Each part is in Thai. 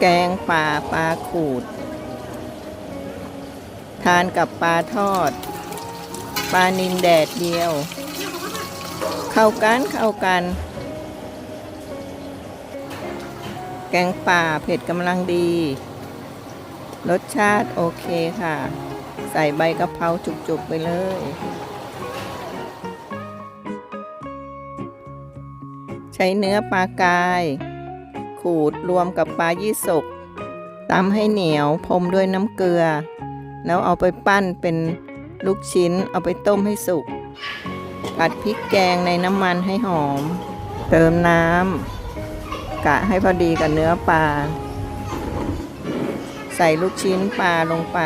แกงป่าปลาขูด ทานกับปลาทอด ปลานินแดดเดียว เข้ากันเข้ากัน แกงป่าเผ็ดกำลังดี รสชาติโอเคค่ะ ใส่ใบกะเพราจุกๆไปเลยใช้เนื้อปลากาย ขูดรวมกับปลายี่สกตำให้เหนียวพรมด้วยน้ำเกลือ แล้วเอาไปปั้นเป็นลูกชิ้นเอาไปต้มให้สุกผัดพริกแกงในน้ำมันให้หอม เติมน้ำกะให้พอดีกับเนื้อปลา ใส่ลูกชิ้นปลาลงไป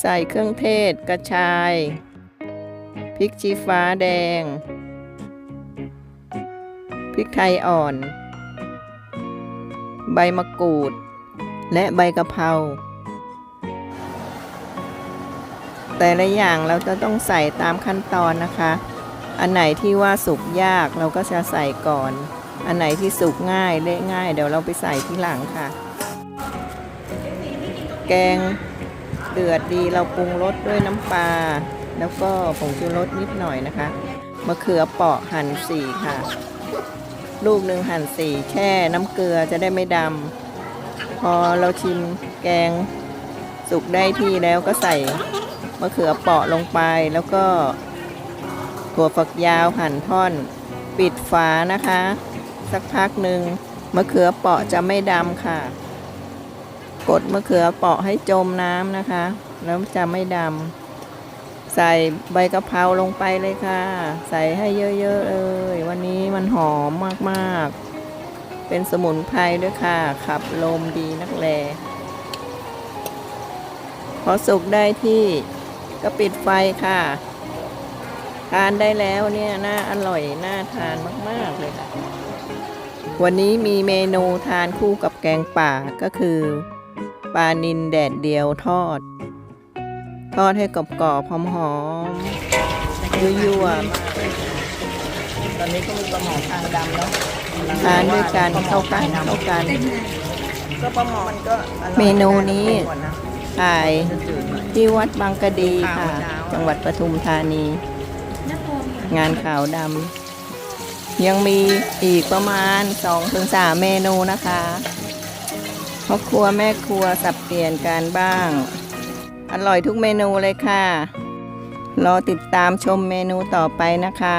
ใส่เครื่องเทศกระชายพริกชี้ฟ้าแดงพริกไทยอ่อน ใบมะกรูด และใบกะเพราแต่ละอย่างเราจะต้องใส่ตามขั้นตอนนะคะ อันไหนที่ว่าสุกยากเราก็จะใส่ก่อน อันไหนที่สุกง่ายเละง่าย เดี๋ยวเราไปใส่ที่หลังค่ะ แกงเดือดดีเราปรุงรสด้วยน้ำปลา แล้วก็ผงชูรสนิดหน่อยนะคะ มะเขือเปราะหั่นสี่ค่ะ ลูกหนึ่งหั่นสี่แช่น้ำเกลือจะได้ไม่ดำพอเราชิมแกงสุกได้ที่แล้วก็ใส่มะเขือเปราะลงไปแล้วก็ถั่วฝักยาวหั่นท่อน ปิดฝานะคะ สักพักหนึ่งมะเขือเปราะจะไม่ดำค่ะ กดมะเขือเปราะให้จมน้ำนะคะ แล้วจะไม่ดำใส่ใบกะเพราลงไปเลยค่ะ ใส่ให้เยอะๆเลย หอมมากๆ เป็นสมุนไพรด้วยค่ะ ขับลมดีนักแล พอสุกได้ที่ก็ปิดไฟค่ะ ทานได้แล้วเนี่ยน่าอร่อย น่าทานมาก ๆ เลยค่ะ วันนี้มีเมนูทานคู่กับแกงป่าก็คือปลานินแดดเดียวทอด ทอดให้กรอบๆหอมๆยั่วๆมาก ตอนนี้ก็มีปลาหมอทางดำแล้วทานด้วยกันเข้ากันเข้ากัน ก็ปลาหมอมันก็อร่อยเมนูนี้ ก่อนนะขายจืดๆหน่อย ที่วัดบางกะดีค่ะ จังหวัดปทุมธานี งานขาวดำยังมีอีกประมาณ 2-3 เมนูนะคะพ่อครัวแม่ครัวสับเปลี่ยนการบ้าง อร่อยทุกเมนูเลยค่ะ รอติดตามชมเมนูต่อไปนะคะ